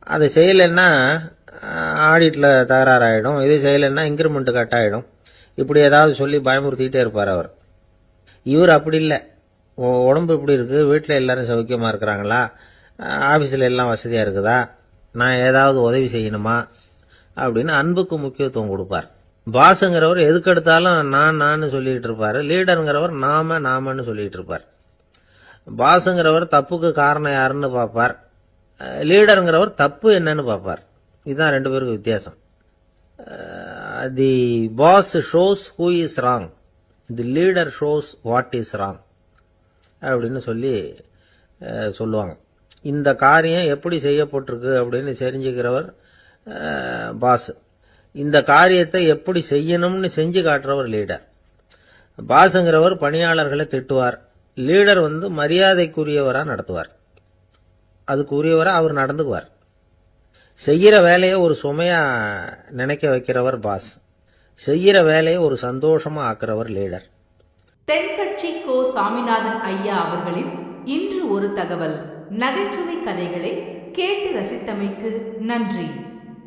அதை செய்யலைன்னா ஆடிட்டில் தகராறாயிடும். இது செய்யலைன்னா இன்க்ரிமெண்ட் கட் ஆகிடும் இப்படி ஏதாவது சொல்லி பயமுறுத்திக்கிட்டே இருப்பார் அவர். இவர் அப்படி இல்லை. உடம்பு இப்படி இருக்குது வீட்டில் எல்லோரும் சௌக்கியமாக இருக்கிறாங்களா? ஆஃபீஸில் எல்லாம் வசதியாக இருக்குதா? நான் ஏதாவது உதவி செய்யணுமா? அப்படின்னு அன்புக்கு முக்கியத்துவம் கொடுப்பார். பாஸுங்கிறவர் எதுக்கெடுத்தாலும் நான் நான் சொல்லிக்கிட்டு இருப்பார். லீடருங்கிறவர் நாம நாமன்னு சொல்லிக்கிட்டு இருப்பார். பாஸுங்கிறவர் தப்புக்கு காரணம் யாருன்னு பார்ப்பார். லீடருங்கிறவர் தப்பு என்னன்னு பார்ப்பார். இதுதான் ரெண்டு பேருக்கு வித்தியாசம். The boss shows who is wrong the leader shows what is wrong அப்படின்னு சொல்லி சொல்லுவாங்க. இந்த காரியம் எப்படி செய்யப்பட்டிருக்கு அப்படின்னு தெரிஞ்சுக்கிறவர் பாஸ் இந்த காரியத்தை எப்படி செய்யணும்னு செஞ்சு காட்டுறவர் லீடர் பாஸுங்கிறவர் பணியாளர்களை திட்டுவார். லீடர் வந்து மரியாதைக்குரியவராக நடத்துவார். அதுக்கு உரியவராக அவர் நடந்துக்குவார். செய்கிற வேலையை ஒரு சுமையாக நினைக்க வைக்கிறவர் பாஸ். செய்கிற வேலையை ஒரு சந்தோஷமாக ஆக்குறவர் லீடர். தென்கட்சி கோ சாமிநாதன் ஐயா அவர்களின் இன்று ஒரு தகவல். நகைச்சுவை கதைகளை கேட்டு ரசித்தமைக்கு நன்றி.